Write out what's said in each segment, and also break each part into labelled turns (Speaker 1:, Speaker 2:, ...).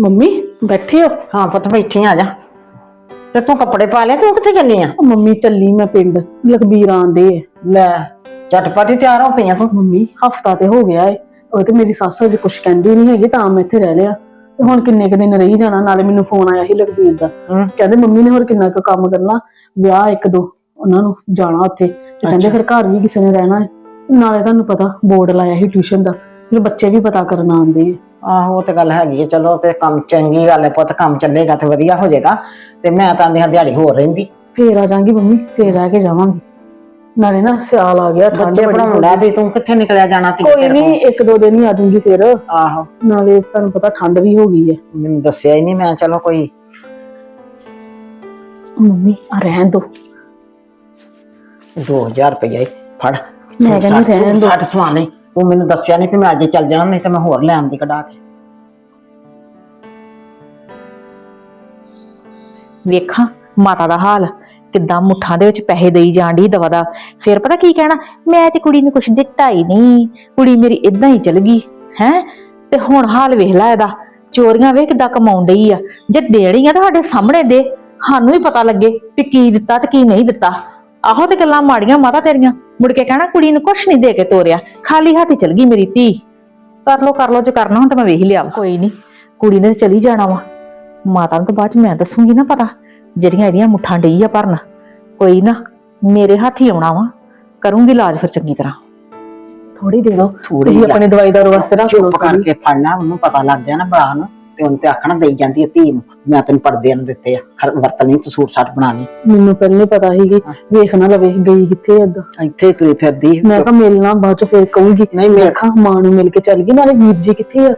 Speaker 1: Mummy ਬੈਠੇ ਹੋ?
Speaker 2: ਹਾਂ ਪੁੱਤ ਬੈਠੀ ਆ ਜਾ। ਤੇ ਤੂੰ ਕੱਪੜੇ ਪਾ ਲਿਆ ਤੂੰ ਕਿੱਥੇ ਚੱਲੀ ਆ?
Speaker 1: ਮੰਮੀ ਚੱਲੀ ਮੈਂ ਪਿੰਡ ਲਖਬੀਰ ਆਂਦੇ ਏ।
Speaker 2: ਲੈ ਝਟਪਟ ਹੀ ਤਿਆਰ ਹੋ ਪਈਆਂ ਤੂੰ?
Speaker 1: ਮੰਮੀ ਹਫਤਾ ਤੇ ਹੋ ਗਿਆ ਏ। ਉਹ ਤੇ ਮੇਰੀ ਸੱਸ ਅਜੇ ਕੁਛ ਕਹਿੰਦੀ ਨਹੀਂ ਹੈਗੀ ਤਾਂ ਮੈਂ ਇੱਥੇ ਰਹਿ ਲਿਆ। ਤੇ ਹੁਣ ਕਿੰਨੇ ਕੁ ਦਿਨ ਰਹੀ ਜਾਣਾ ਨਾਲੇ ਮੈਨੂੰ ਫੋਨ ਆਇਆ ਸੀ ਲਖਬੀਰ ਦਾ।
Speaker 2: ਹਮ।
Speaker 1: ਕਹਿੰਦੇ ਮੰਮੀ ਨੇ ਹੋਰ ਕਿੰਨਾ ਕੁ ਕੰਮ ਕਰਨਾ ਵਿਆਹ ਇੱਕ ਦੋ ਉਹਨਾਂ ਨੂੰ ਜਾਣਾ ਉੱਥੇ। ਤੇ ਕਹਿੰਦੇ। ਫਿਰ ਘਰ ਵੀ ਕਿਸੇ ਨੇ ਰਹਿਣਾ ਹੈ ਨਾਲੇ ਤੁਹਾਨੂੰ ਪਤਾ ਬੋਰਡ ਲਾਇਆ ਸੀ ਟਿਊਸ਼ਨ ਦਾ ਫਿਰ ਬੱਚੇ ਵੀ ਪਤਾ ਕਰਨ ਆਉਂਦੇ ਆ
Speaker 2: ਆਹੋ ਉਹ ਤੇ ਗੱਲ ਹੈਗੀ ਹੈ ਚਲੋ ਤੇ ਕੰਮ ਚੰਗੀ ਗੱਲ ਹੈ ਪੁੱਤ ਕੰਮ ਚੱਲੇਗਾ ਤੇ ਵਧੀਆ ਹੋ ਜਾਏਗਾ ਤੇ ਮੈਂ ਤਾਂ ਆਂਦੀ ਹਾਂ ਦਿਹਾੜੀ ਹੋਰ ਰਹਿੰਦੀ।
Speaker 1: ਫੇਰ ਆ ਜਾਾਂਗੀ ਮੰਮੀ ਫੇਰ ਰਹਿ ਕੇ ਜਾਵਾਂਗੀ। ਨਾਲੇ ਨਾ ਸਿਆਲ ਆ ਗਿਆ ਠੰਡ
Speaker 2: ਬੱਚੇ
Speaker 1: ਬੜੀ
Speaker 2: ਦਾ ਵੀ ਤੂੰ ਕਿੱਥੇ ਨਿਕਲਿਆ ਜਾਣਾ ਧੀ
Speaker 1: ਕੋਈ ਨਹੀਂ ਇੱਕ ਦੋ ਦਿਨ ਹੀ ਆ ਜਾਊਂਗੀ ਫਿਰ।
Speaker 2: ਆਹੋ।
Speaker 1: ਨਾਲੇ ਤੁਹਾਨੂੰ ਪਤਾ ਠੰਡ ਵੀ ਹੋ ਗਈ ਹੈ।
Speaker 2: ਮੈਨੂੰ ਦੱਸਿਆ ਹੀ ਨਹੀਂ ਮੈਂ ਚਲੋ ਕੋਈ
Speaker 1: ਮੰਮੀ ਆ ਰਹਿਣ ਦੋ।
Speaker 2: 2000 ਰੁਪਇਆ ਹੀ ਫੜ।
Speaker 1: ਮੈਂ ਕਹਿੰਦੀ ਰਹਿਣ।
Speaker 2: 60 ਸਮਾਨ ਨਹੀਂ ਤੂੰ ਮੈਨੂੰ ਦੱਸਿਆ ਨਹੀਂ ਕਿ ਮੈਂ ਅੱਜ ਚੱਲ ਜਾਣਾ, ਨਹੀਂ ਤੇ ਮੈਂ ਹੋਰ ਲੈ ਆਉਂਦੀ ਕਢਾ ਕੇ।
Speaker 3: ਵੇਖਾਂ, ਮਾਤਾ ਦਾ ਹਾਲ, ਕਿੱਦਾਂ ਮੁੱਠਾਂ ਦੇ ਵਿੱਚ ਪੈਸੇ ਦੇਈ ਜਾਂਦੀ ਦਵਾ ਦਾ। ਫਿਰ ਪਤਾ ਕੀ ਕਹਿਣਾ, ਮੈਂ ਤੇ ਕੁੜੀ ਨੂੰ ਕੁਛ ਦਿੱਤਾ ਹੀ ਨਹੀਂ, ਕੁੜੀ ਮੇਰੀ ਇਦਾਂ ਹੀ ਚਲ ਗਈ, ਹੈ? ਤੇ ਹੁਣ ਹਾਲ ਵੇਖ ਲੈ ਇਹਦਾ, ਚੋਰੀਆਂ ਵੇਖ ਕਿੱਦਾਂ ਕਮਾਉਣ ਡਈ ਆ। ਜੇ ਦੇਣੀ ਆ ਤਾਂ ਸਾਡੇ ਸਾਹਮਣੇ ਦੇ, ਸਾਨੂੰ ਹੀ ਪਤਾ ਲੱਗੇ ਵੀ ਕੀ ਦਿੱਤਾ ਤੇ ਕੀ ਨਹੀਂ ਦਿੱਤਾ। ਆਹੋ ਤੇ ਗੱਲਾਂ ਮਾੜੀਆਂ ਮਾਤਾ ਤੇਰੀਆਂ। ਮੁੜ ਕੇ ਕਹਿਣਾ ਕੁੜੀ ਨੂੰ ਕੁਛ ਨਹੀਂ ਦੇ ਕੇ ਤੋਰਿਆ। ਖਾਲੀ ਹੱਥ ਚਲ ਗਈ ਮੇਰੀ ਧੀ। ਕਰ ਲੋ ਕਰ ਲੋ ਜੇ ਕਰਨਾ ਹੁਣ ਤਾਂ ਮੈਂ ਵੇਖ ਲਿਆ। ਕੋਈ ਨਹੀਂ। ਕੁੜੀ ਨੇ ਚਲੀ ਜਾਣਾ ਵਾ। ਮਾਤਾ ਨੂੰ ਤਾਂ ਬਾਅਦ ਚ ਮੈਂ ਦੱਸੂਗੀ ਨਾ ਪਤਾ ਜਿਹੜੀਆਂ ਇਹਦੀਆਂ ਮੁੱਠਾਂ ਡਈ ਆ ਭਰਨ। ਕੋਈ ਨਾ ਮੇਰੇ ਹੱਥ ਹੀ ਆਉਣਾ ਵਾ। ਕਰੂੰਗੀ ਇਲਾਜ ਫਿਰ ਚੰਗੀ ਤਰ੍ਹਾਂ।
Speaker 1: ਥੋੜੀ ਦੇ ਦਿਓ।
Speaker 2: ਥੋੜੀ
Speaker 1: ਤੁਸੀਂ ਆਪਣੇ ਦਵਾਈ ਦਾਰੂ ਵਾਸਤੇ
Speaker 2: ਚੁੱਪ ਕਰਕੇ ਫੜਨਾ ਉਹਨੂੰ ਪਤਾ ਲੱਗ ਗਿਆ ਨਾ ਬੜਾ ਨੂੰ। ਤੇ ਉਹਨੂੰ ਤੇ ਆਖਣਾ ਦੇਈ ਜਾਂਦੀ ਹੈ ਧੀ ਨੂੰ ਮੈਂ ਤੈਨੂੰ ਪਰਦੇ ਨੂੰ ਦਿੱਤੇ ਆ ਖਰ- ਵਰਤਣੀ ਤੂੰ ਸੂਟ ਸਾਟ ਬਣਾਣੀ
Speaker 1: ਮੈਨੂੰ ਪਹਿਲੇ ਪਤਾ ਸੀ ਕਿ ਵੇਖ ਨਾ ਲਵੇ ਗਈ ਕਿੱਥੇ ਏਦਾਂ
Speaker 2: ਇੱਥੇ ਤੁਰੀ ਫਿਰਦੀ
Speaker 1: ਮੈਂ ਕਿਹਾ ਮਿਲਣਾ ਬਾਅਦ ਚ ਫੇਰ ਕਹੂੰਗੀ।
Speaker 2: ਨਹੀਂ,
Speaker 1: ਮੈਂ ਕਿਹਾ ਮਾਂ ਨੂੰ ਮਿਲ ਕੇ ਚੱਲ ਗਈ ਨਾਲੇ ਵੀਰ ਜੀ ਕਿੱਥੇ ਆ?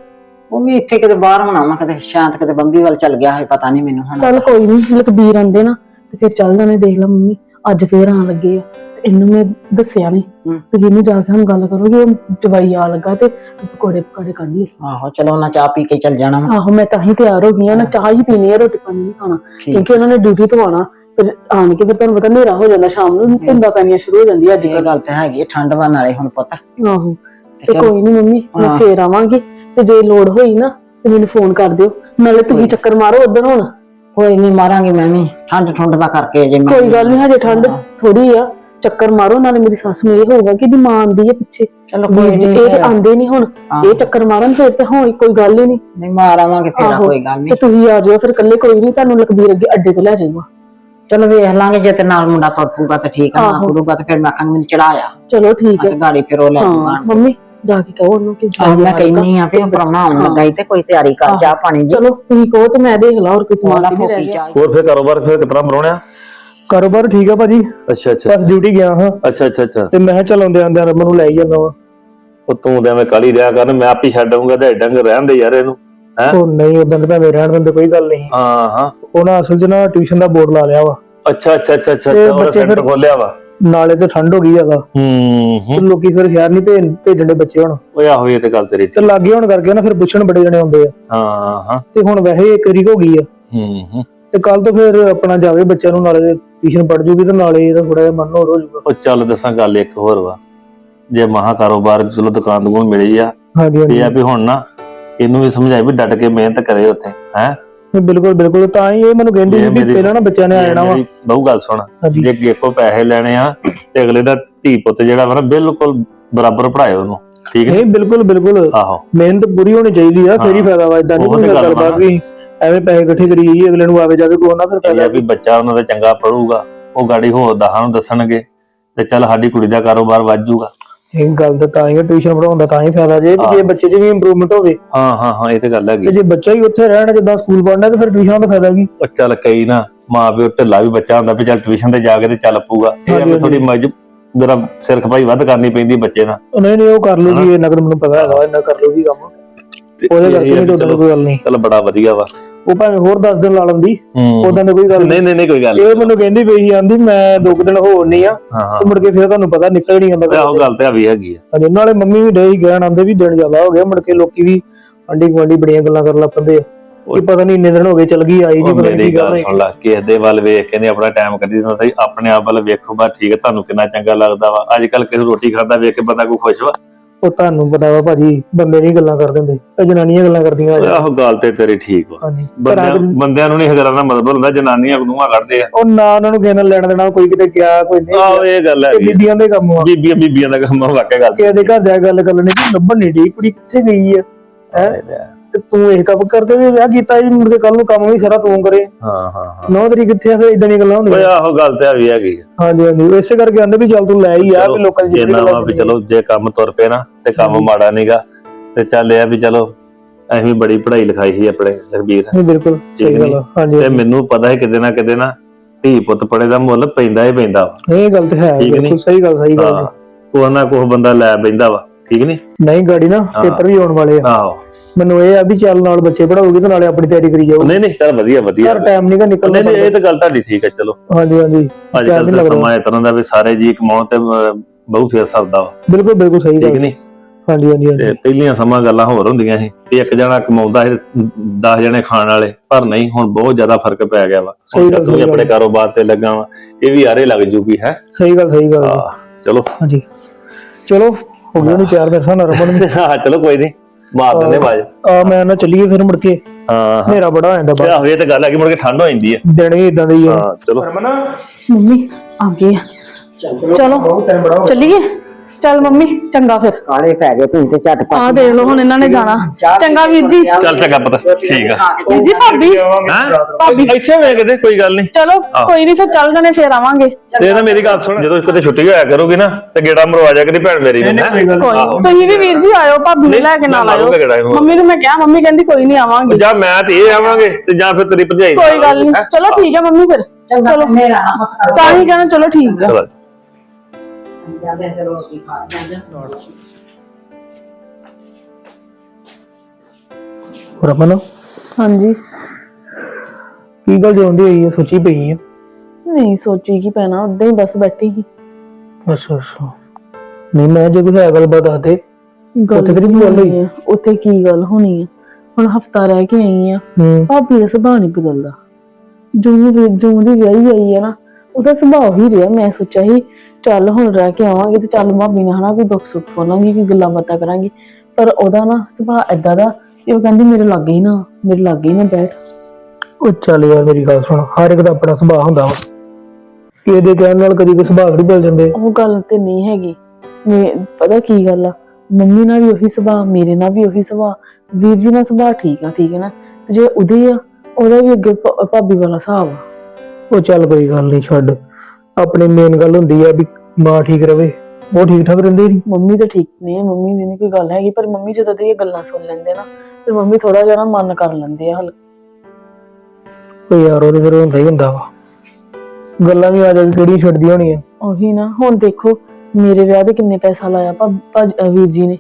Speaker 2: ਉਹ ਵੀ ਇੱਥੇ ਕਿਤੇ ਬਾਹਰ ਹੋਣਾ ਵਾ ਕਿਤੇ ਸ਼ਾਂਤ ਕਿਤੇ ਬੰਬੀ ਵੱਲ ਚੱਲ ਗਿਆ ਹੋਵੇ ਪਤਾ ਨਹੀਂ ਮੈਨੂੰ ਹੁਣ।
Speaker 1: ਚੱਲ ਕੋਈ ਨਹੀਂ ਲਖਬੀਰ ਆਂਦੇ ਨਾ ਤੇ ਫਿਰ ਚੱਲ ਜਾਣੇ ਦੇਖ ਲਾ ਮੰਮੀ ਅੱਜ ਫੇਰ ਆਣ ਲੱਗੇ ਆ। ਇਹਨੂੰ ਮੈਂ ਦੱਸਿਆ ਨਹੀਂ
Speaker 2: ਹੂੰ।
Speaker 1: ਤੇ ਇਹਨੂੰ ਜਾ ਕੇ ਹੁਣ ਗੱਲ ਕਰੋਗੇ ਦਵਾਈ ਆ ਲੱਗਾ ਤੇ ਪਕੌੜੇ ਪਕੌੜੇ ਕੱਢ ਲਈ
Speaker 2: ਆਹੋ ਚਲੋ ਉਹਨਾਂ ਚਾਹ ਪੀ ਕੇ ਚੱਲ ਜਾਣਾ ਵਾ।
Speaker 1: ਆਹੋ ਮੈਂ ਤਾਂ ਹੀ ਤਿਆਰ ਹੋ ਗਈ ਆ ਨਾ ਚਾਹ ਹੀ ਪੀਣੀ ਆ ਰੋਟੀ ਪਾਣੀ ਨਹੀਂ ਖਾਣਾ।
Speaker 2: ਠੀਕ।
Speaker 1: ਕਿਉਂਕਿ ਉਹਨਾਂ ਨੇ ਡਿਊਟੀ ਤੋਂ ਆਣਾ ਫਿਰ ਆਣ ਕੇ ਫਿਰ ਤੁਹਾਨੂੰ ਪਤਾ ਹਨੇਰਾ ਹੋ ਜਾਂਦਾ ਸ਼ਾਮ ਨੂੰ ਧੁੰਦਾਂ ਪੈਣੀਆਂ ਸ਼ੁਰੂ ਹੋ ਜਾਂਦੀ ਅੱਜ
Speaker 2: ਇਹ
Speaker 1: ਕੱਲ੍ਹ।
Speaker 2: ਗੱਲ ਤੇ ਹੈਗੀ ਹੈ, ਠੰਡ ਵਾ ਨਾਲੇ ਹੁਣ ਪਤਾ।
Speaker 1: ਆਹੋ ਤੇ
Speaker 2: ਚਲੋ।
Speaker 1: ਕੋਈ ਨਹੀਂ ਮੰਮੀ ਮੈਂ
Speaker 2: ਹਾਂ।
Speaker 1: ਫੇਰ ਆਵਾਂਗੀ ਤੇ ਜੇ ਲੋੜ ਹੋਈ ਨਾ ਤੇ ਮੈਨੂੰ ਫੋਨ ਕਰ ਦਿਓ। ਨਾਲੇ ਤੁਸੀਂ ਚੱਕਰ ਮਾਰੋ ਉਧਰ ਹੁਣ।
Speaker 2: ਕੋਈ ਨਹੀਂ ਮਾਰਾਂਗੀ ਮੈਂ ਵੀ। ਠੰਡ ਠੰਡ ਦਾ ਕਰਕੇ ਜੇ ਮੈਂ
Speaker 1: ਕੋਈ ਗੱਲ ਨਹੀਂ ਹਜੇ ਠੰਡ ਥੋੜੀ ਆ। ਚੱਕਰ ਮਾਰੋ ਨਾਲੇ ਮੇਰੀ ਸੱਸ ਨੂੰ ਇਹ ਹੋਊਗਾ ਕਿ ਦੀ ਮਾਂ ਆਂਦੀ ਹੈ ਪਿੱਛੇ।
Speaker 2: ਚਲੋ
Speaker 1: ਵੀਰ
Speaker 2: ਕੋਈ
Speaker 1: ਜੀ
Speaker 2: ਨਹੀਂ
Speaker 1: ਇਹ ਤੇ ਆਂਦੇ ਨਹੀਂ ਹੁਣ।
Speaker 2: ਹਾਂ।
Speaker 1: ਇਹ ਚੱਕਰ ਮਾਰਨ ਫਿਰ ਤੇ ਹੋਈ ਕੋਈ ਗੱਲ ਹੀ ਨਹੀਂ।
Speaker 2: ਨਹੀਂ ਮਾਰਾਵਾਂਗੇ ਫੇਰ
Speaker 1: ਆਹੋ।
Speaker 2: ਕੋਈ ਗੱਲ
Speaker 1: ਤੇ
Speaker 2: ਨਹੀਂ
Speaker 1: ਤੁਸੀਂ ਆ ਜਾਓ ਫਿਰ ਇਕੱਲੇ ਕੋਈ ਨਹੀਂ ਤੁਹਾਨੂੰ ਲਖਬੀਰ ਅੱਗੇ ਅੱਡੇ ਤੋਂ ਲੈ ਜਾਊਗਾ।
Speaker 2: ਚਲੋ ਵੇਖ ਲਾਂਗੇ ਜੇ ਤੇ ਨਾਲ ਮੁੰਡਾ ਤੁਰ ਪੂਗਾ ਤੇ ਠੀਕ ਆ ਨਾ
Speaker 1: ਆਹੋ।
Speaker 2: ਤੁਰੂਗਾ ਤੇ ਫਿਰ ਮੈਂ ਆਖਾਂਗੀ ਮੈਨੂੰ ਚੜਾਇਆ
Speaker 1: ਚਲੋ ਠੀਕ ਹੈ।
Speaker 2: ਤੇ ਗਾੜੀ ਫਿਰ ਉਹ ਲੈ
Speaker 1: ਹਾਂ
Speaker 2: ਜੂਗਾ
Speaker 1: ਮੰਮੀ ਜਾ ਕੇ ਕਹੋ ਉਹਨੂੰ ਕਿ ਜਾਣ
Speaker 2: ਮੈਂ
Speaker 1: ਲੱਗਾ।
Speaker 2: ਕਹਿੰਨੀ ਆ ਵੀ ਪਰਉਣਾ ਆਉਣ ਲੱਗਾ ਈ ਤੇ ਕੋਈ ਤਿਆਰੀ ਕਰ ਚਾਹ ਪਾਣੀ ਦੀ।
Speaker 1: ਚਲੋ ਤੁਸੀਂ ਕਹੋ ਤੇ ਮੈਂ ਦੇਖ ਲਾ ਹੋਰ ਕੋਈ ਸਮਾਨ
Speaker 2: ਮਾਲਾ
Speaker 1: ਤੇ ਨਹੀਂ ਰਹਿ
Speaker 2: ਫੋਕੀ
Speaker 1: ਗਿਆ।
Speaker 2: ਚਾਹ
Speaker 4: ਹੋਰ ਫਿਰ ਕਾਰੋਬਾਰ ਫਿਰ ਕਿਤਨਾ ਬਣਾਉਣਿਆ
Speaker 5: ਕਾਰੋਬਾਰ ਠੀਕ ਆ ਭਾਜੀ?
Speaker 4: ਅੱਛਾ ਅੱਛਾ।
Speaker 5: ਬਸ ਡਿਊਟੀ ਗਿਆ ਹਾਂ।
Speaker 4: ਅੱਛਾ ਅੱਛਾ ਅੱਛਾ।
Speaker 5: ਤੇ ਮੈਂ ਚੱਲ ਆਉਂਦੇ ਆਂਦੇ ਰਮਨ ਨੂੰ ਲੈ ਹੀ ਜਾਂਦਾ ਵਾ।
Speaker 4: ਉਹ ਤੂੰ ਤੇ ਐਵੇਂ ਕਾਲੀ ਰਿਆ ਕਰਨ ਮੈਂ ਆਪ ਹੀ ਛੱਡ ਆਊਂਗਾ ਤੇ ਡੰਗ ਰਹਿਣ ਦੇ ਯਾਰ ਇਹਨੂੰ ਹੈਂ?
Speaker 5: ਉਹ ਨਹੀਂ ਉਦੋਂ ਤਾਂ ਭਾਵੇਂ ਰਹਿਣ ਦਿੰਦੇ ਕੋਈ ਗੱਲ ਨਹੀਂ।
Speaker 4: ਹਾਂ ਹਾਂ।
Speaker 5: ਉਹਨਾਂ ਅਸਲ 'ਚ ਨਾ ਟਿਊਸ਼ਨ ਦਾ ਬੋਰਡ ਲਾ ਲਿਆ ਵਾ।
Speaker 4: ਅੱਛਾ ਅੱਛਾ ਅੱਛਾ ਅੱਛਾ
Speaker 5: ਤੇ
Speaker 4: ਉਹਦਾ
Speaker 5: ਬੱਚੇ
Speaker 4: ਸੈਂਟਰ ਖੋਲਿਆ ਵਾ।
Speaker 5: ਨਾਲੇ ਤੇ ਠੰਡ ਹੋ ਗਈ ਹੈਗਾ।
Speaker 4: ਹੂੰ
Speaker 5: ਤੇ
Speaker 4: ਹੂੰ
Speaker 5: ਲੋਕੀ ਫਿਰ ਸ਼ਹਿਰ ਨਹੀਂ ਭੇਜ ਭੇਜਣ ਦੇ ਬੱਚੇ ਹੁਣ।
Speaker 4: ਉਹ ਆਹੋ ਇਹ ਤੇ ਗੱਲ ਤੇਰੀ
Speaker 5: ਤੇ ਲੱਗੇ ਹੋਣ ਕਰਕੇ ਨਾ ਫਿਰ ਪੁੱਛਣ ਬੜੇ ਜਣੇ ਆਉਂਦੇ ਆ।
Speaker 4: ਹਾਂ ਹਾਂ।
Speaker 5: ਤੇ ਹੁਣ ਵੈਸੇ ਇੱਕ ਰੀ ਹੋ ਗਈ ਆ।
Speaker 4: ਹੂੰ ਹੂੰ।
Speaker 5: ਤੇ ਕੱਲ ਤੋਂ ਫਿਰ ਆਪਣਾ ਜਾਵੇ ਬੱਚਿਆਂ ਨੂੰ ਨਾਲੇ ਟਿਊਸ਼ਨ ਪੜ ਜੂਗੀ ਤੇ ਨਾਲੇ ਇਹਦਾ ਥੋੜਾ ਜਿਹਾ ਮਨ ਹੋਰ ਹੋ ਜਾਊਗਾ।
Speaker 4: ਉਹ ਚੱਲ ਦੱਸਾਂ ਗੱਲ ਇੱਕ ਹੋਰ ਵਾ। ਜੇ ਮਹਾ ਕਾਰੋਬਾਰ ਚਲੋ ਦੁਕਾਨ ਦੁਕਾਨ ਮਿਲੀ ਆ
Speaker 5: ਹਾਂਜੀ
Speaker 4: ਤੇ ਆ ਵੀ ਹੁਣ ਨਾ ਇਹਨੂੰ ਵੀ ਸਮਝਾਏ ਵੀ ਡਟ ਕੇ ਮਿਹਨਤ ਕਰੇ ਉੱਥੇ ਹੈ?
Speaker 5: ਬਿਲਕੁਲ ਬਿਲਕੁਲ। ਤਾਂ ਹੀ ਇਹ ਮੈਨੂੰ ਕਹਿੰਦੀ ਸੀ ਵੀ ਪਹਿਲਾਂ ਨਾ ਬੱਚਿਆਂ ਨੇ ਆ ਜਾਣਾ ਵਾ।
Speaker 4: ਬਹੁ ਗੱਲ ਸੁਣ ਜੇ ਅੱਗੇ ਕੋ ਪੈਸੇ ਲੈਣੇ ਆ ਤੇ ਅਗਲੇ ਦਾ ਧੀ ਪੁੱਤ ਜਿਹੜਾ ਵਾ ਨਾ ਬਿਲਕੁਲ ਬਰਾਬਰ ਪੜਾਏ ਉਹਨੂੰ ਠੀਕ ਹੈ?
Speaker 5: ਨਹੀਂ ਬਿਲਕੁਲ ਬਿਲਕੁਲ।
Speaker 4: ਆਹੋ।
Speaker 5: ਮਿਹਨਤ ਪੂਰੀ ਹੋਣੀ ਚਾਹੀਦੀ ਆ ਫੇਰ ਹੀ। ਫਾਇਦਾ ਵਾ। ਇਦਾਂ ਨਹੀਂ ਕੋਈ
Speaker 4: ਤੇ ਗੱਲ
Speaker 5: ਗੱਲ ਬਾਤ
Speaker 4: ਵਾ।
Speaker 5: ਐਵੇਂ ਪੈਸੇ ਇਕੱਠੇ ਕਰੀ ਜਾਈਏ ਅਗਲੇ ਨੂੰ ਆਵੇ ਜਾਵੇ ਕੋਈ ਨਾ ਫਿਰ
Speaker 4: ਇਹ
Speaker 5: ਫਾਇਦਾ
Speaker 4: ਵੀ ਬੱਚਾ ਉਹਨਾਂ ਦਾ ਚੰਗਾ ਪੜੂਗਾ ਉਹ ਗਾੜੀ ਹੋਰ ਦਹਾਂ ਨੂੰ ਦੱਸਣਗੇ ਤੇ ਚੱਲ ਸਾਡੀ ਕੁੜੀ ਦਾ ਕਾਰੋਬਾਰ ਵੱਧ ਜਾਊਗਾ।
Speaker 5: ਇਹ ਗੱਲ ਤਾਂ ਤਾਂ ਹੀ ਟਿਊਸ਼ਨ ਪੜਾਉਣ ਦਾ ਤਾਂ ਹੀ ਫਾਇਦਾ ਜੇ ਵੀ ਜੇ। ਬੱਚੇ 'ਚ ਵੀ ਇੰਪਰੂਵਮੈਂਟ ਹੋਵੇ।
Speaker 4: ਹਾਂ ਹਾਂ ਹਾਂ ਇਹ ਤੇ ਗੱਲ ਹੈਗੀ।
Speaker 5: ਤੇ ਜੇ ਬੱਚਾ ਹੀ ਉੱਥੇ ਰਹਿਣਾ ਜਿੱਦਾਂ ਸਕੂਲ ਪੜਨਾ ਤੇ ਫਿਰ ਟਿਊਸ਼ਨ ਦਾ ਫਾਇਦਾ ਕੀ?
Speaker 4: ਉਹ ਚੱਲ ਕਈ ਨਾ ਮਾਂ ਪਿਓ ਢਿੱਲਾ ਵੀ ਬੱਚਾ ਹੁੰਦਾ ਵੀ ਚੱਲ ਟਿਊਸ਼ਨ ਤੇ ਜਾ ਕੇ ਤੇ ਚੱਲ ਪਊਗਾ। ਇਹ ਆ
Speaker 5: ਹਾਂਜੀ,
Speaker 4: ਵੀ
Speaker 5: ਹਾਂਜੀ।
Speaker 4: ਥੋੜੀ ਮਜ ਮੇਰਾ ਸਿਰ ਖਪਾਈ ਵੱਧ ਕਰਨੀ ਪੈਂਦੀ ਬੱਚੇ ਨਾਲ।
Speaker 5: ਨਹੀਂ ਨਹੀਂ ਉਹ ਕਰ ਲੂਗੀ ਇਹਨਾਂ ਮੈਨੂੰ ਪਤਾ ਹੈਗਾ ਇਹਨਾਂ ਕਰ ਲੂਗੀ ਕੰਮ। ਉਹਦੇ ਕਰਕੇ ਨਹੀਂ
Speaker 4: ਵੀ
Speaker 5: ਤਾਂ ਉਦਾਂ ਦੀ
Speaker 4: ਚਲੋ
Speaker 5: ਕੋਈ ਗੱਲ ਨਹੀਂ।
Speaker 4: ਚੱਲ ਬੜਾ ਵਧੀਆ ਵਾ।
Speaker 5: ਉਹ ਭਾਵੇਂ ਹੋਰ 10 ਦਿਨ ਲਾ ਲੈਂਦੀ ਉਦਾਂ ਦੀ ਕੋਈ ਗੱਲ ਨਹੀਂ
Speaker 4: ਨਹੀਂ ਨਹੀਂ ਕੋਈ ਗੱਲ
Speaker 5: ਇਹ ਮੈਨੂੰ ਕਹਿੰਦੀ ਪਈ ਸੀ ਆਂਦੀ ਮੈਂ ਦੋ ਕੁ ਦਿਨ ਹੋਰ ਨਹੀਂ ਆ ਤੇ ਮੁੜ ਕੇ ਫਿਰ ਤੁਹਾਨੂੰ ਪਤਾ ਨਿਕਲ ਨਹੀਂ ਆਉਂਦਾ
Speaker 4: ਉਹ ਗੱਲ ਤੇ ਆ ਵੀ ਹੈਗੀ ਆ।
Speaker 5: ਅਜੇ ਨਾਲੇ ਮੰਮੀ ਵੀ ਡੇ ਹੀ ਕਹਿਣ ਆਂਦੇ ਵੀ ਦਿਨ ਜ਼ਿਆਦਾ ਹੋ ਗਿਆ ਮੁੜ ਕੇ ਲੋਕੀ ਵੀ ਆਂਢੀ ਗੁਆਂਢੀ ਬੜੀਆਂ ਗੱਲਾਂ ਕਰਨ ਲੱਗ ਪੈਂਦੇ ਆ। ਕਿ ਪਤਾ ਨਹੀਂ ਇੰਨੇ ਦਿਨ ਹੋ ਗਏ ਚਲ ਗਈ ਆਈ ਨਹੀਂ ਪਤਾ ਨਹੀਂ
Speaker 4: ਗੱਲ ਸੁਣ ਲਾ ਕਿਸੇ ਦੇ ਵੱਲ ਵੇਖ ਕੇ ਨਹੀਂ ਆਪਣਾ ਟਾਈਮ ਕੱਢੀ ਜਾਂਦਾ ਸੀ ਆਪਣੇ ਆਪ ਵੱਲ ਵੇਖੋ ਬਾ ਠੀਕ ਹੈ ਤੁਹਾਨੂੰ ਕਿੰਨਾ ਚੰਗਾ ਲੱਗਦਾ ਵਾ। ਅੱਜ ਕੱਲ ਕਿਸੇ ਰੋਟੀ ਖਾਂਦਾ ਵੇਖ ਕੇ ਬੰਦਾ ਕੋਈ ਖੁਸ਼ ਵਾ।
Speaker 5: ਉਹ ਤੁਹਾਨੂੰ ਪਤਾ ਵਾ ਭਾਜੀ ਬੰਦੇ ਨਹੀਂ ਗੱਲਾਂ ਕਰਦੇ ਹੁੰਦੇ ਇਹ ਜਨਾਨੀਆਂ ਗੱਲਾਂ ਕਰਦੀਆਂ ਆ
Speaker 4: ਆਹੋ ਗੱਲ ਤੇ ਤੇਰੀ ਠੀਕ ਵਾ।
Speaker 5: ਹਾਂਜੀ।
Speaker 4: ਬੰਦਿਆਂ ਬੰਦਿਆਂ ਨੂੰ ਨਹੀਂ ਗੱਲਾਂ ਦਾ ਮਤਲਬ ਹੁੰਦਾ ਜਨਾਨੀਆਂ ਗਨੂਆ ਕੱਢਦੇ ਆ।
Speaker 5: ਉਹ ਨਾ ਉਹਨਾਂ ਨੂੰ ਕਿਸੇ ਨਾਲ ਲੈਣ ਦੇਣਾ ਕੋਈ ਕਿਤੇ ਗਿਆ ਕੋਈ ਨਹੀਂ
Speaker 4: ਆਹੋ ਇਹ ਗੱਲ
Speaker 5: ਇਹ
Speaker 4: ਆ।
Speaker 5: ਬੀਬੀਆਂ ਦੇ ਕੰਮ ਆ।
Speaker 4: ਬੀਬੀਆਂ ਬੀਬੀਆਂ ਦਾ ਕੰਮ ਆ ਵਾਕਿਆ ਗੱਲ
Speaker 5: ਦੇ ਘਰ ਜਾ ਕੇ ਗੱਲ ਕਰ ਲੈਣੀ ਕਿ ਲੱਭਣ ਨਹੀਂ ਕੁੜੀ ਕਿੱਥੇ ਗਈ ਆ? ਹੈ? ਤੇ ਤੂੰ ਇਹ ਕੰਮ ਕਰਦੇ ਵੀ ਵਿਆਹ ਕੀਤਾ ਜੀ ਮੁੜ ਕੇ ਕੱਲ ਨੂੰ ਕੰਮ ਵੀ ਸਾਰਾ ਤੂੰ ਕਰੇ।
Speaker 4: ਹਾਂ ਹਾਂ ਹਾਂ।
Speaker 5: ਨੌ ਤਰੀਕ ਕਿੱਥੇ ਆ ਫਿਰ ਇਦਾਂ ਦੀਆਂ ਗੱਲਾਂ
Speaker 4: ਓਏ
Speaker 5: ਹੁੰਦੀਆਂ
Speaker 4: ਆਹੋ ਗੱਲ ਤੇ ਹੈਗੀ ਹੈਗੀ। ਆ।
Speaker 5: ਹਾਂਜੀ। ਹਾਂਜੀ ਇਸੇ ਕਰਕੇ ਆਂਦੇ ਵੀ ਚੱਲ ਤੂੰ ਲੈ ਹੀ ਆ ਵੀ ਲੋਕਾਂ ਦੀ
Speaker 4: ਜਿੰਨਾ ਵਾ ਵੀ ਚਲੋ ਜੇ ਕੰਮ ਤੁਰ ਪਏ ਨਾ ਤੇ ਕੰਮ ਮਾੜਾ ਨਹੀਂਗਾ ਤੇ ਚੱਲ ਇਹ ਆ ਵੀ ਚਲੋ ਅਸੀਂ ਵੀ ਬੜੀ ਪੜ੍ਹਾਈ ਲਿਖਾਈ ਸੀ ਆਪਣੇ ਲਖਬੀਰ।
Speaker 5: ਨਹੀਂ ਬਿਲਕੁਲ ਸਹੀ ਗੱਲ ਆ। ਹਾਂਜੀ
Speaker 4: ਤੇ ਮੈਨੂੰ ਪਤਾ ਹੈ ਕਿਤੇ ਨਾ ਕਿਤੇ ਨਾ ਧੀ ਪੁੱਤ ਪੜੇ ਦਾ ਮੁੱਲ ਪੈਂਦਾ ਹੀ ਪੈਂਦਾ ਵਾ।
Speaker 5: ਇਹ ਗੱਲ ਤੇ ਹੈ
Speaker 4: ਠੀਕ ਨੀ?
Speaker 5: ਬਿਲਕੁਲ ਸਹੀ ਗੱਲ ਸਹੀ ਗੱਲ
Speaker 4: ਹਾਂ ਨਾ ਕੋਹ ਬੰਦਾ ਲੈ ਬੈਂਦਾ ਵਾ। ਠੀਕ ਨਹੀਂ?
Speaker 5: ਨਹੀਂ ਗਾੜੀ ਨਾ
Speaker 4: ਹਾਂ।
Speaker 5: ਪੇਪਰ ਵੀ ਆਉਣ ਵਾਲੇ ਆ।
Speaker 4: ਆਹੋ।
Speaker 5: ਮੈਨੂੰ ਇਹ ਆ ਵੀ ਚੱਲ ਨਾਲ ਬੱਚੇ ਪੜਾਉਗੀ ਤੇ ਨਾਲੇ ਆਪਣੀ ਤਿਆਰੀ ਕਰੀ ਜਾਓ
Speaker 4: ਨਹੀਂ ਨਹੀਂ ਚੱਲ ਵਧੀਆ ਵਧੀਆ।
Speaker 5: ਯਾਰ ਟਾਈਮ ਨਹੀਂਗਾ ਨਿਕਲਦਾ
Speaker 4: ਨਹੀਂ ਨਹੀਂ ਇਹ ਤਾਂ ਗੱਲ ਤੁਹਾਡੀ ਠੀਕ ਹੈ ਚਲੋ।
Speaker 5: ਹਾਂਜੀ ਹਾਂਜੀ।
Speaker 4: ਅੱਜ
Speaker 5: ਟਾਈਮ
Speaker 4: ਕੱਲ
Speaker 5: ਨੀ
Speaker 4: ਦਾ। ਸਮਾਂ ਇਸ ਤਰ੍ਹਾਂ ਦਾ ਵੀ ਸਾਰੇ ਜੀ ਕਮਾਉਣ ਤੇ ਅਹ, ਬਹੁ ਫੇਰ ਸਰਦਾ
Speaker 5: ਬਿਲਕੁਲ ਬਿਲਕੁਲ ਸਹੀ
Speaker 4: ਠੀਕ ਨਹੀਂ
Speaker 5: ਹਾਂਜੀ ਹਾਂਜੀ
Speaker 4: ਤੇ ਪਹਿਲੀਆਂ ਸਮਾਂ ਗੱਲਾਂ ਹੋਰ ਹੁੰਦੀਆਂ ਸੀ ਕਿ ਇੱਕ ਜਣਾ ਕਮਾਉਂਦਾ ਸੀ 10 ਜਣੇ ਖਾਣ ਵਾਲੇ ਪਰ ਨਹੀਂ ਹੁਣ ਬਹੁਤ ਜ਼ਿਆਦਾ ਫ਼ਰਕ ਪੈ ਗਿਆ ਵਾ।
Speaker 5: ਸਹੀ
Speaker 4: ਹੁਣ
Speaker 5: ਗੱਲ,
Speaker 4: ਤੂੰ ਆਪਣੇ। ਕਾਰੋਬਾਰ ਤੇ ਲੱਗਾ ਵਾ ਇਹ ਵੀ ਆਰੇ ਲੱਗ ਜੂਗੀ ਹੈ?
Speaker 5: ਸਹੀ ਗੱਲ ਸਹੀ ਗੱਲ।
Speaker 4: ਚਲੋ।
Speaker 5: ਹਾਂਜੀ। ਚਲੋ ਹੋ ਗਿਆ ਨਹੀਂ ਤਿਆਰ ਮੇਰੇ ਸਾਹ ਰਮਨ
Speaker 4: ਹਾਂ ਚਲੋ ਕੋਈ ਨਹੀਂ ਮਾਰ ਦਿੰਦੇ ਬਾਜ
Speaker 5: ਆ ਮੈਂ ਨਾ ਚੱਲੀਏ ਫਿਰ ਮੁੜ ਕੇ।
Speaker 4: ਹਾਂ ਹਾਂ।
Speaker 5: ਹਨੇਰਾ ਬੜਾ ਹੋ ਜਾਂਦਾ ਬਾਹਰ
Speaker 4: ਆਹੋ ਇਹ ਤਾਂ ਗੱਲ ਹੈ ਕਿ ਮੁੜ ਕੇ ਠੰਡ ਹੋ ਜਾਂਦੀ ਹੈ
Speaker 5: ਦਿਨ ਵੀ ਇਦਾਂ ਦੇ ਹੀ ਆ।
Speaker 4: ਹਾਂ ਚਲੋ।
Speaker 1: ਮੰਮੀ ਆ ਗਈ ਆ। ਚਲੋ
Speaker 5: ਬਹੁਤ ਟਾਈਮ ਬੜਾ ਹੋ
Speaker 1: ਚੱਲੀਏ। ਚੱਲ ਮੰਮੀ ਚੰਗਾ ਫਿਰ।
Speaker 2: ਕਾਲੇ ਪੈ ਗਏ ਤੂੰ ਤੇ ਝਟ ਪਾ
Speaker 1: ਆ ਦੇਖ ਲਓ ਹੁਣ ਇਹਨਾਂ ਨੇ ਜਾਣਾ। ਚੰਗਾ ਵੀਰ ਜੀ।
Speaker 4: ਚੱਲ ਚੰਗਾ ਪਤਾ ਠੀਕ ਆ।
Speaker 1: ਵੀਰ ਜੀ ਭਾਬੀ।
Speaker 4: ਹਾਂ? ਭਾਬੀ। ਇੱਥੇ ਵੇ ਕਿਤੇ ਕੋਈ ਗੱਲ ਨਹੀਂ।
Speaker 1: ਚਲੋ ਕੋਈ ਨਹੀਂ ਫਿਰ ਚੱਲ ਜਾਣੇ ਫੇਰ ਆਵਾਂਗੇ।
Speaker 4: ਤੇ ਨਾ ਮੇਰੀ ਗੱਲ ਸੁਣ ਜਦੋਂ ਕਿਤੇ ਛੁੱਟੀ ਹੋਇਆ ਕਰੂਗੀ ਨਾ ਤੇ ਗੇੜਾ ਮਰਵਾ ਜਾ ਕਰੀ ਭੈਣ ਮੇਰੀ ਨੂੰ?
Speaker 1: ਕੋਈ ਨੀ। ਤੁਸੀਂ ਵੀ ਵੀਰ ਜੀ ਆਇਓ ਭਾਬੀ ਨੂੰ ਲੈ ਕੇ ਨਾਲ
Speaker 4: ਮੈਂ
Speaker 1: ਆਇਓ। ਮੰਮੀ ਨੂੰ ਮੈਂ ਕਿਹਾ ਮੰਮੀ ਕਹਿੰਦੀ ਕੋਈ ਨਹੀਂ ਆਵਾਂਗੇ।
Speaker 4: ਜਾਂ ਮੈਂ ਤੇ ਇਹ ਆਵਾਂਗੇ ਤੇ ਜਾਂ ਫਿਰ ਤੇਰੀ ਭਰਜਾਈ
Speaker 1: ਕੋਈ ਗੱਲ ਨਹੀਂ? ਚਲੋ ਠੀਕ ਹੈ ਮੰਮੀ ਫਿਰ। ਚਲੋ।
Speaker 2: ਕਰੋ
Speaker 1: ਤਾਂ ਹੀ ਕਹਿਣਾ ਚਲੋ ਠੀਕ
Speaker 4: ਚਲੋ।
Speaker 2: ਜਾਂਦੇ ਆ, ਚਲੋ ਰੋਟੀ ਖਾ ਜਾਂਦੇ ਆ।
Speaker 5: ਰਮਨ
Speaker 1: ਹਾਂਜੀ।
Speaker 5: ਕੀ ਗੱਲ ਜਾਂਦੀ ਹੋਈ ਹੈ ਸੋਚੀ ਪਈ ਹੈ
Speaker 1: ਨਹੀਂ ਸੋਚੀ ਕੀ ਪੈਣਾ? ਉਦਾਂ ਹੀ ਬਸ ਬੈਠੀ ਸੀ।
Speaker 5: ਅੱਛਾ ਅੱਛਾ। ਨਹੀਂ ਮੈਂ ਜੇ ਕੋਈ ਹੈ ਗੱਲਬਾਤ
Speaker 1: ਗੱਲ
Speaker 5: ਉੱਥੇ ਕਿਹੜੀ ਗੱਲ ਹੋਈ?
Speaker 1: ਹੋਣੀ ਆ, ਉੱਥੇ ਕੀ ਗੱਲ ਹੋਣੀ ਹੈ ਹੁਣ ਹਫਤਾ ਰਹਿ ਕੇ ਆਈ ਆ।
Speaker 5: ਹੂੰ।
Speaker 1: ਭਾਬੀ ਦਾ ਸੁਭਾਅ ਨਹੀਂ ਬਦਲਦਾ। ਜਿਉਂ ਦੀ ਜਿਉਂ ਦੀ ਵਿਆਹੀ ਆਈ ਹੈ ਨਾ। ਉਹਦਾ ਸੁਭਾਅ ਹੀ ਰਿਹਾ। ਮੈਂ ਸੋਚਿਆ ਸੀ ਚੱਲ ਹੁਣ ਰਹਿ ਕੇ ਆਵਾਂਗੇ ਤੇ ਚੱਲ ਭਾਬੀ ਨਾਲ ਹਨਾ ਕੋਈ ਦੁੱਖ ਸੁੱਖ ਬੋਲਾਂਗੀ ਕੋਈ ਗੱਲਾਂ ਬਾਤਾਂ ਕਰਾਂਗੀ। ਪਰ ਉਹਦਾ ਨਾ ਸੁਭਾਅ ਏਦਾਂ ਦਾ ਕਿ ਉਹ ਕਹਿੰਦੀ ਮੇਰੇ ਲਾਗੇ ਹੀ ਨਾ ਮੇਰੇ ਲਾਗੇ ਹੀ ਨਾ ਬੈਠ।
Speaker 5: ਉਹ ਚੱਲ ਯਾਰ ਮੇਰੀ ਗੱਲ ਸੁਣ ਹਰ ਇੱਕ ਦਾ ਆਪਣਾ ਸੁਭਾਅ ਹੁੰਦਾ ਵਾ। ਇਹਦੇ ਕਹਿਣ ਨਾਲ ਕਦੀ ਕੋਈ ਸੁਭਾਅ ਵੀ ਬਦਲ ਜਾਂਦੇ।
Speaker 1: ਉਹ ਗੱਲ ਤੇ ਨਹੀਂ ਹੈਗੀ। ਮੈਂ ਪਤਾ ਕੀ ਗੱਲ ਆ? ਮੰਮੀ ਨਾਲ ਵੀ ਉਹੀ ਸੁਭਾਅ ਮੇਰੇ ਨਾਲ ਵੀ ਉਹੀ ਸੁਭਾਅ। ਵੀਰ ਜੀ ਨਾਲ ਸੁਭਾਅ ਠੀਕ ਆ ਠੀਕ ਹੈ ਨਾ। ਤੇ ਜੇ ਉਹਦੇ ਆ ਉਹਦਾ ਵੀ ਅੱਗੇ ਭਾਬੀ ਵਾਲਾ ਹਿਸਾਬ ਆ।
Speaker 5: ਉਹ ਚੱਲ ਕੋਈ ਗੱਲ ਨਹੀਂ ਛੱਡ। ਆਪਣੀ ਮੇਨ ਗੱਲ ਹੁੰਦੀ ਆ ਵੀ ਮਾਂ ਠੀਕ ਰਵੇ। ਉਹ ਠੀਕ ਠਾਕ ਰਹਿੰਦੇ ਨਹੀਂ
Speaker 1: ਮੰਮੀ ਤਾਂ ਠੀਕ ਨੇ ਮੰਮੀ ਦੀ ਨਹੀਂ ਕੋਈ ਗੱਲ ਹੈਗੀ ਪਰ ਮੰਮੀ ਜਦੋਂ ਦੀ ਇਹ ਗੱਲਾਂ ਸੁਣ ਲੈਂਦੇ ਨਾ ਤੇ ਮੰਮੀ ਥੋੜਾ ਜਿਹਾ ਨਾ ਮਨ ਕਰ ਲੈਂਦੇ ਆ ਹਲ।
Speaker 5: ਉਹ ਯਾਰ ਉਹਦੇ ਫਿਰ ਹੁੰਦਾ ਹੀ ਹੁੰਦਾ ਵਾ। ਗੱਲਾਂ ਵੀ ਆ ਜਾ ਕਿਹੜੀ ਛੱਡਦੀ ਹੋਣੀ ਆ
Speaker 1: ਉਹੀ ਨਾ ਹੁਣ ਦੇਖੋ ਮੇਰੇ ਵਿਆਹ ਦੇ ਕਿੰਨੇ ਪੈਸਾ ਲਾਇਆ ਭਾ- ਭਾਜ- ਅਹ ਵੀਰ ਜੀ ਨੇ।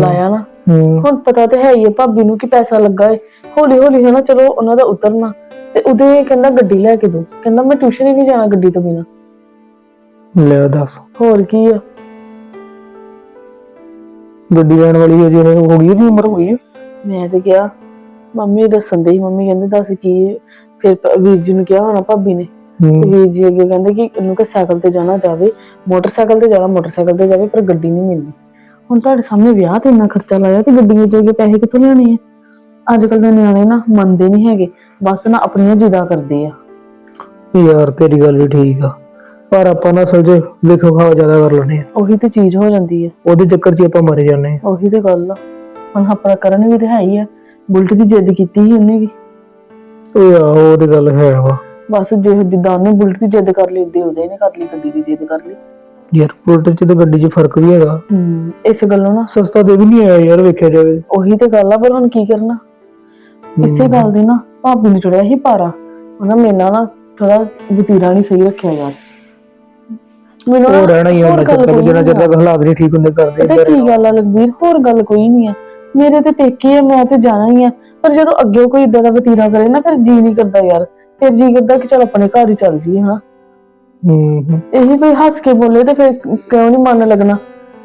Speaker 1: ਲਾਇਆ ਨਾ। ਹੁਣ ਪਤਾ ਤੇ ਹੈ ਹੀ ਹੈ ਭਾਬੀ ਨੂੰ ਕਿ ਪੈਸਾ ਲੱਗਾ ਹੈ ਹੌਲੀ ਹੌਲੀ ਹੈ ਨਾ ਚਲੋ ਉਹਨਾਂ ਦਾ ਉਤਰਨਾ। ਤੇ ਉਹਦੇ ਕਹਿੰਦਾ ਗੱਡੀ ਲੈ ਕੇ ਦੋ। ਕਹਿੰਦਾ ਮੈਂ ਟਿਊਸ਼ਨ ਹੀ ਨਹੀਂ ਜਾਣਾ ਗੱਡੀ ਤੋਂ ਬਿਨਾ।
Speaker 5: ਲੈ ਦੱਸ।
Speaker 1: ਹੋਰ ਕੀ ਆ?
Speaker 5: ਗੱਡੀ ਲੈਣ ਵਾਲੀ ਅਜੇ ਹੋ ਗਈ ਉਹਦੀ ਉਮਰ ਹੋ ਗਈ ਆ।
Speaker 1: ਮੈਂ ਤੇ ਕਿਹਾ ਮੰਮੀ ਦੱਸਣ ਦੇ ਮੰਮੀ ਕਹਿੰਦੇ ਦੱਸ ਕੀ ਫਿਰ ਵੀਰ ਜੀ ਨੂੰ ਕਿਹਾ ਹੋਣਾ ਭਾਬੀ ਨੇ। ਤੇ
Speaker 5: ਹੂੰ
Speaker 1: ਵੀਰ ਜੀ ਅੱਗੇ ਕਹਿੰਦੇ ਕਿ ਇਹਨੂੰ ਕਿ ਸਾਈਕਲ ਤੇ ਜਾਣਾ ਜਾਵੇ ਮੋਟਰਸਾਈਕਲ ਤੇ ਜਾਣਾ ਮੋਟਰਸਾਈਕਲ ਤੇ ਜਾਵੇ ਪਰ ਗੱਡੀ ਨਹੀਂ ਮਿਲਣੀ ਹੁਣ ਤੁਹਾਡੇ ਸਾਹਮਣੇ ਵਿਆਹ ਤੇ ਇੰਨਾ ਖਰਚਾ ਲਾਇਆ ਤੇ ਗੱਡੀਆਂ ਜੋਗੇ ਪੈਸੇ ਕਿੱਥੋਂ ਲਿਆਣੇ ਆ? ਅੱਜ ਕੱਲ ਦੇ ਨਿਆਣੇ ਨਾ ਮੰਨਦੇ ਨਹੀਂ ਹੈਗੇ ਬਸ ਨਾ ਆਪਣੀਆਂ ਜਿਦਾ ਕਰਦੇ ਆ।
Speaker 5: ਯਾਰ ਤੇਰੀ ਗੱਲ ਵੀ ਠੀਕ ਆ ਪਰ ਆਪਾਂ ਨਾ ਸੋਚੇ ਵੇਖੋ ਖਾਵਾ ਜ਼ਿਆਦਾ ਕਰ ਲੈਣੇ ਆ।
Speaker 1: ਉਹੀ ਤੇ ਚੀਜ਼ ਹੋ ਜਾਂਦੀ ਹੈ
Speaker 5: ਉਹਦੇ ਚੱਕਰ 'ਚ ਹੀ ਆਪਾਂ ਮਰੇ ਜਾਂਦੇ ਆ।
Speaker 1: ਉਹੀ ਤੇ ਗੱਲ ਆ। ਹੁਣ ਆਪਣਾ ਕਰਨ ਵੀ ਤੇ ਹੈ ਹੀ ਆ ਬੁਲਟ ਦੀ ਜਿੱਦ ਕੀਤੀ ਸੀ ਉਹਨੇ ਵੀ।
Speaker 5: ਉਹ ਆਹੋ ਉਹ ਤੇ ਗੱਲ ਹੈ ਵਾ।
Speaker 1: ਬਸ ਜੇ ਜਿੱਦਾਂ ਉਹਨੇ ਬੁਲਟ ਦੀ ਜਿੱਦ ਕਰ ਲਈ ਉਹਦੇ ਨੇ ਕਰ ਲਈ ਗੱਡੀ ਦੀ ਜਿੱਦ ਕਰ ਲਈ।
Speaker 5: ਯਾਰ ਬੁਲਟ 'ਚ ਤੇ ਗੱਡੀ 'ਚ ਫ਼ਰਕ ਵੀ ਹੈਗਾ।
Speaker 1: ਹੂੰ ਇਸ ਗੱਲੋਂ ਨਾ
Speaker 5: ਸਸਤਾ ਤੇ ਵੀ ਨਹੀਂ ਆਇਆ ਯਾਰ ਵੇਖਿਆ ਜਾਵੇ।
Speaker 1: ਉਹੀ ਤੇ ਗੱਲ ਆ ਪਰ ਹੁਣ ਕੀ ਕਰਨਾ? ਇਸੇ ਗੱਲ ਦੀ ਨਾ ਭਾਬੀ ਨੂੰ ਚੜਿਆ ਸੀ ਪਾਰਾ। ਉਹਨਾਂ ਮੇਰੇ ਨਾਲ ਨਾ ਥੋੜਾ ਵਤੀਰਾ ਨਹੀਂ ਸਹੀ ਰੱਖਿਆ ਯਾਰ। ਮੈਨੂੰ ਨਾ
Speaker 5: ਉਹ ਰਹਿਣਾ ਹੀ ਆ
Speaker 1: ਹੋਰ
Speaker 5: ਉਹਨਾਂ
Speaker 1: ਗੱਲ
Speaker 5: ਚੱਕਰ
Speaker 1: ਕੋਈ ਨਹੀਂ
Speaker 5: ਤੱਕ ਹਾਲਾਤ ਨਹੀਂ ਠੀਕ ਹੁੰਦੇ ਕਰਦੇ
Speaker 1: ਪਤਾ ਕੀ ਗੱਲ ਆ ਲਖਬੀਰ ਹੋਰ ਗੱਲ ਕੋਈ ਨਹੀਂ ਆ। ਮੇਰੇ ਤੇ ਪੇਕੇ ਆ ਮੈਂ ਤੇ ਜਾਣਾ ਹੀ ਆ। ਪਰ ਜਦੋਂ ਅੱਗੇ ਕੋਈ ਇਦਾਂ ਦਾ ਵਤੀਰਾ ਕਰੇ ਨਾ ਫਿਰ ਜੀ ਨਹੀਂ ਕਰਦਾ ਯਾਰ। ਫਿਰ ਜੀ ਕਰਦਾ ਕਿ ਚਲ ਆਪਣੇ ਘਰ ਹੀ ਚੱਲ ਜੀਏ ਹਨਾ।
Speaker 5: ਹੂੰ ਹੂੰ।
Speaker 1: ਇਹੀ ਕੋਈ ਹੱਸ ਕੇ ਬੋਲੇ ਤੇ ਫਿਰ ਕਿਉਂ ਨਹੀਂ ਮਨ ਲੱਗਣਾ?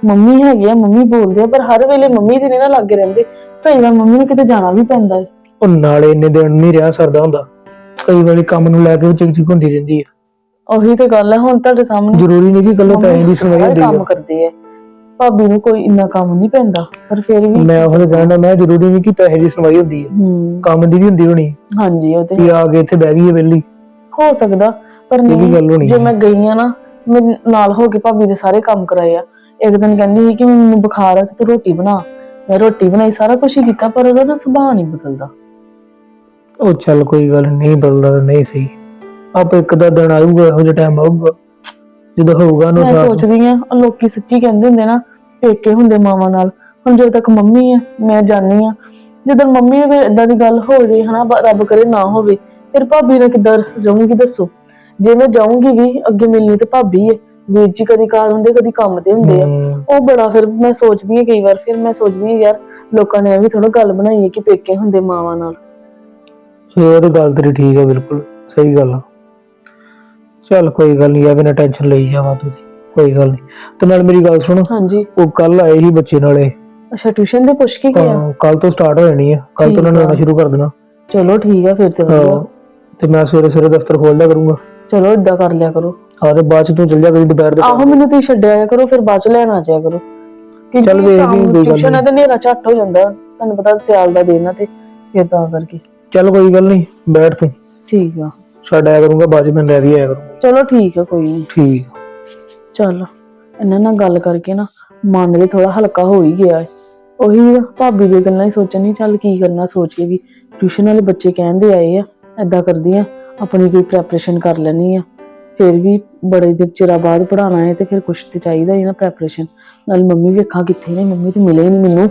Speaker 1: ਮੰਮੀ ਹੈਗੀ ਆ ਮੰਮੀ ਬੋਲਦੇ ਆ ਪਰ ਹਰ ਵੇਲੇ ਮੰਮੀ ਦੇ ਨਹੀਂ ਨਾ ਲੱਗੇ ਰਹਿੰਦੇ। ਕਈ ਵਾਰ ਮੰਮੀ ਨੂੰ ਕਿਤੇ ਜਾਣਾ ਵੀ ਪੈਂਦਾ ਹੈ
Speaker 5: ਉਹ ਨਾਲੇ ਇੰਨੇ ਦਿਨ ਨਹੀਂ ਰਿਹਾ ਸਰਦਾ ਹੁੰਦਾ। ਕਈ ਵਾਰੀ ਕੰਮ ਨੂੰ ਲੈ ਕੇ ਉਹ ਚਿਕ ਚਿਕ ਹੁੰਦੀ ਰਹਿੰਦੀ ਹੈ
Speaker 1: ਉਹੀ ਤੇ ਗੱਲ ਹੈ ਹੁਣ ਤੁਹਾਡੇ ਸਾਹਮਣੇ
Speaker 5: ਜ਼ਰੂਰੀ ਨਹੀਂ ਕਿ ਗੱਲੋਂ ਪੈਸੇ ਦੀ ਸੁਣਵਾਈ
Speaker 1: ਸਾਰੇ
Speaker 5: ਹੁੰਦੀ
Speaker 1: ਕੰਮ
Speaker 5: ਹੈ
Speaker 1: ਕਰਦੇ ਆ। ਭਾਬੀ ਨੂੰ ਕੋਈ ਇੰਨਾ ਕੰਮ ਨਹੀਂ ਪੈਂਦਾ ਪਰ ਫਿਰ ਵੀ
Speaker 5: ਮੈਂ ਉਹ ਕਹਿੰਦਾ ਮੈਂ ਜ਼ਰੂਰੀ ਨਹੀਂ ਕਿ ਪੈਸੇ ਦੀ ਸੁਣਵਾਈ ਹੁੰਦੀ ਹੈ
Speaker 1: ਹੂੰ।
Speaker 5: ਕੰਮ ਦੀ ਵੀ ਹੁੰਦੀ ਹੋਣੀ।
Speaker 1: ਹਾਂਜੀ ਉਹ ਤੇ
Speaker 5: ਆ ਕੇ ਇੱਥੇ ਬਹਿ ਗਈ ਹੈ ਵਿਹਲੀ।
Speaker 1: ਹੋ ਸਕਦਾ ਪਰ
Speaker 5: ਇਹ ਵੀ ਗੱਲ
Speaker 1: ਨਹੀਂ
Speaker 5: ਹੋਣੀ
Speaker 1: ਜੇ। ਮੈਂ ਗਈ ਆ ਨਾ ਮੇਰੇ ਨਾਲ ਹੋ ਕੇ ਭਾਬੀ ਦੇ ਸਾਰੇ ਕੰਮ ਕਰਾਏ ਆ। ਇੱਕ ਦਿਨ ਕਹਿੰਦੀ ਸੀ ਕਿ ਮੈਨੂੰ ਬੁਖਾਰ ਆ ਤੇ ਤੂੰ ਰੋਟੀ ਬਣਾ। ਮੈਂ ਰੋਟੀ ਬਣਾਈ ਸਾਰਾ ਕੁਝ ਹੀ ਕੀਤਾ ਪਰ ਉਹਦਾ ਨਾ ਸੁਭਾਅ ਨਹੀਂ ਬਦਲਦਾ।
Speaker 5: ਉਹ ਚੱਲ ਕੋਈ ਗੱਲ ਨਹੀਂ ਬਦਲਦਾ ਤਾਂ ਨਹੀਂ ਸਹੀ। ਆਪ ਇੱਕ ਦਾ ਦਿਨ ਆਊਗਾ ਇਹੋ ਜਿਹਾ ਟਾਈਮ ਆਊਗਾ। ਜਦੋਂ ਹੋਊਗਾ ਨਾ
Speaker 1: ਮੈਂ ਸੋਚਦੀ ਆ ਲੋਕੀ ਸੱਚੀ ਕਹਿੰਦੇ ਹੁੰਦੇ ਨਾ ਪੇਕੇ ਹੁੰਦੇ ਮਾਵਾਂ ਨਾਲ। ਹੁਣ ਜਦੋਂ ਤੱਕ ਮੰਮੀ ਆ ਮੈਂ ਜਾਣੀ ਆ ਜਦੋਂ ਮੰਮੀ ਨੇ ਇਦਾਂ ਦੀ ਗੱਲ ਹੋ ਜੇ ਹਨਾ ਬ- ਰੱਬ ਕਰੇ ਨਾ ਹੋਵੇ ਫਿਰ ਭਾਬੀ ਨਾਲ ਕਿੱਦਾਂ ਰਹੂੰਗੀ ਦੱਸੋ? ਜੇ ਮੈਂ ਜਾਊਂਗੀ ਵੀ ਅੱਗੇ ਮਿਲਣੀ ਤੇ ਭਾਬੀ ਹੈ ਵੀਰ ਜੀ ਕਦੀ ਕਾਰ ਹੁੰਦੇ ਕਦੀ ਕੰਮ ਤੇ ਹੁੰਦੇ ਆ। ਉਹ ਬੜਾ ਫਿਰ ਮੈਂ ਸੋਚਦੀ ਹਾਂ ਕਈ ਵਾਰ ਫਿਰ ਮੈਂ ਸੋਚਦੀ ਹਾਂ ਯਾਰ ਲੋਕਾਂ ਨੇ ਇਹ ਵੀ ਥੋੜਾ ਗੱਲ ਬਣਾਈ ਹੈ ਕਿ ਪੇਕੇ ਹੁੰਦੇ ਮਾਵਾਂ ਨਾਲ।
Speaker 5: ਇਹ ਤੇ ਗੱਲ ਤੇਰੀ ਠੀਕ ਹੈ ਬਿਲਕੁਲ। ਸਹੀ ਗੱਲ ਆ। ਚੱਲ ਕੋਈ ਗੱਲ ਨਹੀਂ ਆ ਬਿਨਾ ਟੈਨਸ਼ਨ ਲਈ ਜਾਵਾ ਤੂੰ। ਕੋਈ ਗੱਲ ਨਹੀਂ ਤੇ ਨਾਲ ਮੇਰੀ ਗੱਲ ਸੁਣ।
Speaker 1: ਹਾਂਜੀ।
Speaker 5: ਉਹ ਕੱਲ ਆਏ ਸੀ ਬੱਚੇ ਨਾਲੇ।
Speaker 1: ਅੱਛਾ ਟਿਊਸ਼ਨ ਦੇ ਪੁੱਛ ਕੇ ਗਿਆ?
Speaker 5: ਕੱਲ ਤੋਂ ਸਟਾਰਟ ਹੋ ਜਾਣੀ ਆ। ਕੱਲ ਤੋਂ ਉਹਨਾਂ ਨੇ
Speaker 1: ਠੀਕ ਆ।
Speaker 5: ਆਉਣਾ ਸ਼ੁਰੂ ਕਰ ਦੇਣਾ।
Speaker 1: ਚਲੋ ਠੀਕ ਆ ਫਿਰ ਤੇ ਵਧੀਆ।
Speaker 5: ਹਾਂ, ਤੇ ਮੈਂ ਸਵੇਰੇ ਸਵੇਰੇ ਦਫ਼ਤਰ ਖੋਲਦਾ ਕਰੂੰਗਾ।
Speaker 1: ਚਲੋ ਇਦਾਂ ਕਰ ਲਿਆ ਕਰੋ।
Speaker 5: ਹਾਂ ਤੇ ਬਾਅਦ ਚ ਤੂੰ ਚੱਲ ਜਾ ਕਰੀ ਦੁਪਹਿਰ ਦੇ
Speaker 1: ਆਹੋ ਮੈਨੂੰ ਤੁਸੀਂ ਛੱਡ ਆਇਆ ਕਰੋ ਫਿਰ ਬਾਅਦ ਚ ਲੈਣ ਆ ਜਾਇਆ ਕਰੋ।
Speaker 5: ਚੱਲ ਵੇਖ ਲਈ, ਕੋਈ ਗੱਲ
Speaker 1: ਟਿਊਸ਼ਨ
Speaker 5: ਨਹੀਂ।
Speaker 1: ਤੇ ਹਨੇਰਾ ਝੱਟ ਹੋ ਜਾਂਦਾ। ਤੁਹਾਨੂੰ ਪਤਾ ਸਿਆਲ ਦਾ ਦਿਨ ਆ ਤੇ ਫਿਰ ਤਾਂ ਕਰਕੇ।
Speaker 5: ਚੱਲ ਕੋਈ ਗੱਲ ਨਹੀਂ ਬੈਠ ਤੂੰ।
Speaker 1: ਠੀਕ ਆ।
Speaker 5: ਛੱਡ ਆਇਆ ਕਰੂੰਗਾ ਬਾਅਦ ਚ ਮੈਂ ਰਹਿ ਵੀ ਆਇਆ ਕਰੂੰਗਾ।
Speaker 1: ਚਲੋ ਠੀਕ ਆ ਕੋਈ ਨਹੀਂ।
Speaker 5: ਠੀਕ
Speaker 1: ਚੱਲ ਇਹਨਾਂ ਨਾਲ ਗੱਲ ਕਰਕੇ ਨਾ ਮਨ ਵੀ ਥੋੜਾ ਹਲਕਾ ਹੋ ਹੀ ਗਿਆ ਉਹੀ ਨਾ, ਭਾਬੀ ਦੀ ਗੱਲਾਂ ਹੀ ਸੋਚਣੀ ਚੱਲ ਕੀ ਕਰਨਾ ਸੋਚ ਕੇ ਵੀ। ਟਿਊਸ਼ਨ ਵਾਲੇ ਬੱਚੇ ਕਹਿੰਦੇ ਆਏ ਆ ਐਦਾਂ ਕਰਦੀ ਆ ਆਪਣੀ ਕੋਈ ਪ੍ਰੈਪਰੇਸ਼ਨ ਕਰ ਲੈਣੀ ਆ। ਫਿਰ ਵੀ ਬੜੇ ਦਿਨ ਚਿਰਾਂ ਬਾਅਦ ਪੜਾਉਣਾ ਹੈ ਤੇ ਫਿਰ ਕੁਛ ਤੇ ਚਾਹੀਦਾ ਹੀ ਨਾ ਪ੍ਰੈਪਰੇਸ਼ਨ ਨਾਲ ਮੰਮੀ ਵੇਖਾਂ ਕਿੱਥੇ ਨੇ ਮੰਮੀ ਤੇ ਮਿਲੇ ਹੀ ਨਹੀਂ ਮੈਨੂੰ।